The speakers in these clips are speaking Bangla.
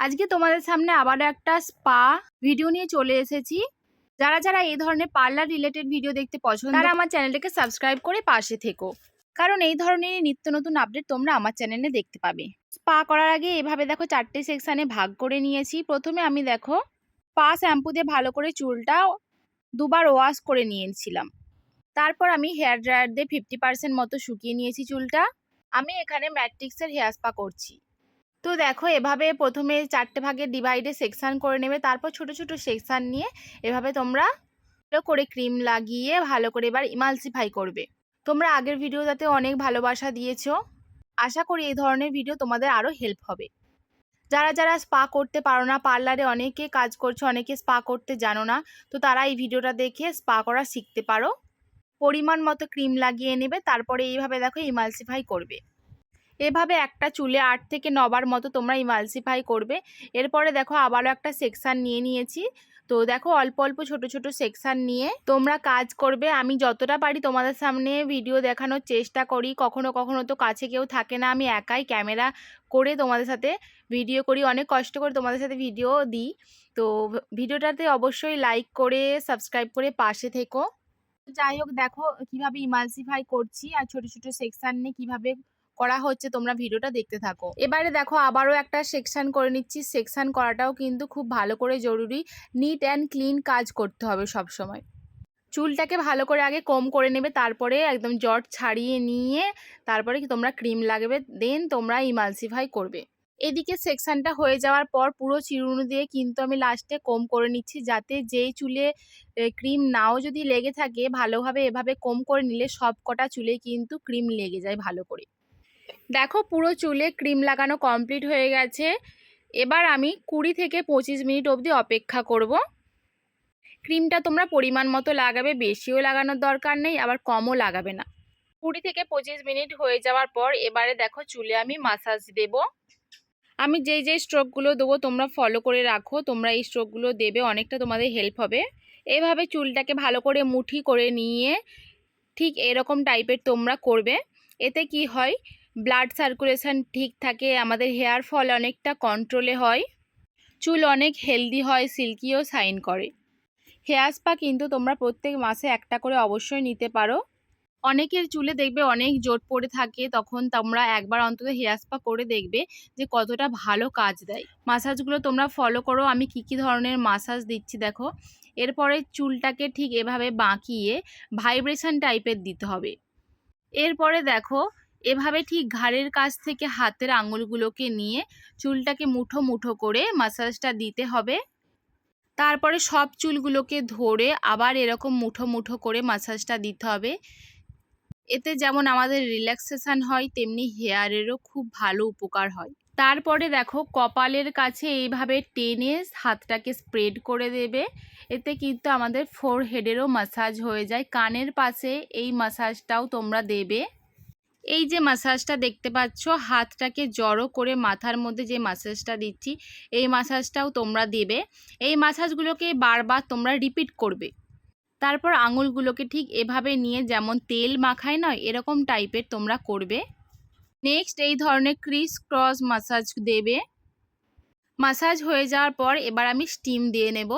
আজকে তোমাদের সামনে আবারও একটা স্পা ভিডিও নিয়ে চলে এসেছি। যারা যারা এই ধরনের পার্লার রিলেটেড ভিডিও দেখতে পছন্দ তারা আমার চ্যানেলটাকে সাবস্ক্রাইব করে পাশে থেকো। কারণ এই ধরনের নিত্য নতুন আপডেট তোমরা আমার চ্যানেলে দেখতে পাবে। স্পা করার আগে এভাবে দেখো চারটে সেকশানে ভাগ করে নিয়েছি। প্রথমে আমি দেখো স্পা শ্যাম্পু দিয়ে ভালো করে চুলটা দুবার ওয়াশ করে নিয়েছিলাম। তারপর আমি হেয়ার ড্রায়ার দিয়ে ফিফটি পার্সেন্ট মতো শুকিয়ে নিয়েছি চুলটা। আমি এখানে ম্যাট্রিক্সের হেয়ার স্পা করছি। তো দেখো এভাবে প্রথমে চারটে ভাগে ডিভাইডে সেকশান করে নেবে, তারপর ছোট ছোট সেকশান নিয়ে এভাবে তোমরা করে ক্রিম লাগিয়ে ভালো করে এবার ইমালসিফাই করবে। তোমরা আগের ভিডিওটাতে অনেক ভালোবাসা দিয়েছ। আশা করি এই ধরনের ভিডিও তোমাদের আরও হেল্প হবে। যারা যারা স্পা করতে পারো না পার্লারে অনেকে কাজ করছ, অনেকে স্পা করতে জানো না, তো তারা এই ভিডিওটা দেখে স্পা করা শিখতে পারো। পরিমাণ মতো ক্রিম লাগিয়ে নেবে, তারপরে এইভাবে দেখো ইমালসিফাই করবে। এভাবে একটা চুলে আট থেকে নবার মতো তোমরা ইমালসিফাই করবে। এরপরে দেখো আবারও একটা সেকশান নিয়ে নিয়েছি। তো দেখো অল্প অল্প ছোট ছোট সেকশান নিয়ে তোমরা কাজ করবে। আমি যতটা পারি তোমাদের সামনে ভিডিও দেখানোর চেষ্টা করি। কখনো কখনো তো কাছে কেউ থাকে না। আমি একাই ক্যামেরা করে তোমাদের সাথে ভিডিও করি। অনেক কষ্ট করে তোমাদের সাথে ভিডিও দিই। তো ভিডিওটাতে অবশ্যই লাইক করে সাবস্ক্রাইব করে পাশে থেকো। যাই হোক দেখো কীভাবে ইমালসিফাই করছি আর ছোট ছোট সেকশান নিয়ে কীভাবে করা হচ্ছে, তোমরা ভিডিওটা দেখতে থাকো। এবারে দেখো, আবারও একটা সেকশন করে নিচ্ছি। সেকশন করাটাও কিন্তু খুব ভালো করে জরুরি। নিট অ্যান্ড ক্লিন কাজ করতে হবে সব সময়। চুলটাকে ভালো করে আগে কম করে নেবে, তারপরে একদম জট ছাড়িয়ে নিয়ে তারপরে তোমরা ক্রিম লাগাবে, দেন তোমরা ইমালসিফাই করবে। এদিকে সেকশনটা হয়ে যাওয়ার পর পুরো চিরুনি দিয়ে কিন্তু আমি লাস্টে কম করে নিচ্ছি, যাতে যেই চুলে ক্রিম নাও যদি লেগে থাকে, ভালোভাবে এভাবে কম করে নিলে সব কটা চুলে কিন্তু ক্রিম লেগে যায় ভালো করে। দেখো পুরো চুলে ক্রিম লাগানো কমপ্লিট হয়ে গেছে। এবার আমি কুড়ি থেকে পঁচিশ মিনিট অবধি অপেক্ষা করব। ক্রিমটা তোমরা পরিমাণ মতো লাগাবে, বেশিও লাগানোর দরকার নেই, আবার কমও লাগাবে না। কুড়ি থেকে পঁচিশ মিনিট হয়ে যাওয়ার পর এবারে দেখো চুলে আমি মাসাজ দেব। আমি যেই যেই স্ট্রোকগুলো দেবো তোমরা ফলো করে রাখো, তোমরা এই স্ট্রোকগুলো দেবে, অনেকটা তোমাদের হেল্প হবে। এভাবে চুলটাকে ভালো করে মুঠি করে নিয়ে ঠিক এরকম টাইপের তোমরা করবে। এতে কি হয়? ব্লাড সার্কুলেশন ঠিক থাকে, আমাদের হেয়ার ফল অনেকটা কন্ট্রোলে হয়, চুল অনেক হেলদি হয় সিল্কিও সাইন করে। হেয়ার স্পা কিন্তু তোমরা প্রত্যেক মাসে একটা করে অবশ্যই নিতে পারো। অনেকের চুলে দেখবে অনেক জোট পড়ে থাকে, তখন তোমরা একবার অন্তত হেয়ার স্পা করে দেখবে যে কতটা ভালো কাজ দেয়। মাসাজগুলো তোমরা ফলো করো, আমি কি কি ধরনের মাসাজ দিচ্ছি দেখো। এরপরে চুলটাকে ঠিক এভাবে বাঁকিয়ে ভাইব্রেশন টাইপের দিতে হবে। এরপরে দেখো এভাবে ঠিক ঘাড়ের কাছ থেকে হাতের আঙুলগুলোকে নিয়ে চুলটাকে মুঠো মুঠো করে মাসাজটা দিতে হবে। তারপরে সব চুলগুলোকে ধরে আবার এরকম মুঠো মুঠো করে মাসাজটা দিতে হবে। এতে যেমন আমাদের রিল্যাক্সেশন হয়, তেমনি হেয়ারেরও খুব ভালো উপকার হয়। তারপরে দেখো কপালের কাছে এইভাবে টেনে হাতটাকে স্প্রেড করে দেবে। এতে কিন্তু আমাদের ফোর হেডেরও মাসাজ হয়ে যায়। কানের পাশে এই মাসাজটাও তোমরা দেবে। এই যে মাসাজটা দেখতে পাচ্ছ, হাতটাকে জড়ো করে মাথার মধ্যে যে মাসাজটা দিচ্ছি, এই মাসাজটাও তোমরা দেবে। এই মাসাজগুলোকে বারবার তোমরা রিপিট করবে। তারপর আঙুলগুলোকে ঠিক এভাবে নিয়ে যেমন তেল মাখায় নয় এরকম টাইপের তোমরা করবে। নেক্সট এই ধরনের ক্রিস ক্রস মাসাজ দেবে। মাসাজ হয়ে যাওয়ার পর এবার আমি স্টিম দিয়ে নেব।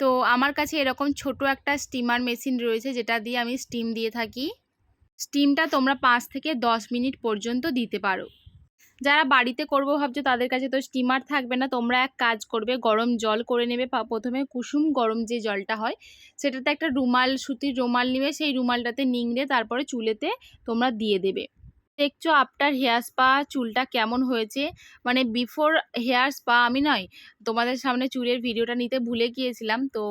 তো আমার কাছে এরকম ছোট একটা স্টিমার মেশিন রয়েছে, যেটা দিয়ে আমি স্টিম দিয়ে থাকি। স্টিমটা তোমরা পাঁচ থেকে দশ মিনিট পর্যন্ত দিতে পারো। যারা বাড়িতে করব ভাবছ, তাদের কাছে তো স্টিমার থাকবে না। তোমরা এক কাজ করবে, গরম জল করে নেবে। প্রথমে কুসুম গরম যে জলটা হয়, সেটাতে একটা রুমাল, সুতির রুমাল নেবে। সেই রুমালটাতে নিংড়ে তারপরে চুলেতে তোমরা দিয়ে দেবে। দেখছ আফটার হেয়ার স্পা চুলটা কেমন হয়েছে? মানে বিফোর হেয়ার স্পা আমি নয়, তোমাদের সামনে চুলের ভিডিওটা নিতে ভুলে গিয়েছিলাম। তো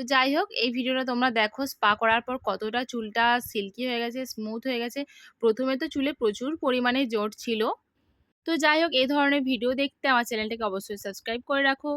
তো যাই হোক, এই ভিডিওটা তোমরা দেখো, স্পা করার পর কতটা চুলটা সিল্কি হয়ে গেছে স্মুথ হয়ে গেছে। প্রথমে তো চুলে প্রচুর পরিমাণে জোট ছিল। তো যাই হোক, এই ধরনের ভিডিও দেখতে আমার চ্যানেলটাকে অবশ্যই সাবস্ক্রাইব করে রাখো।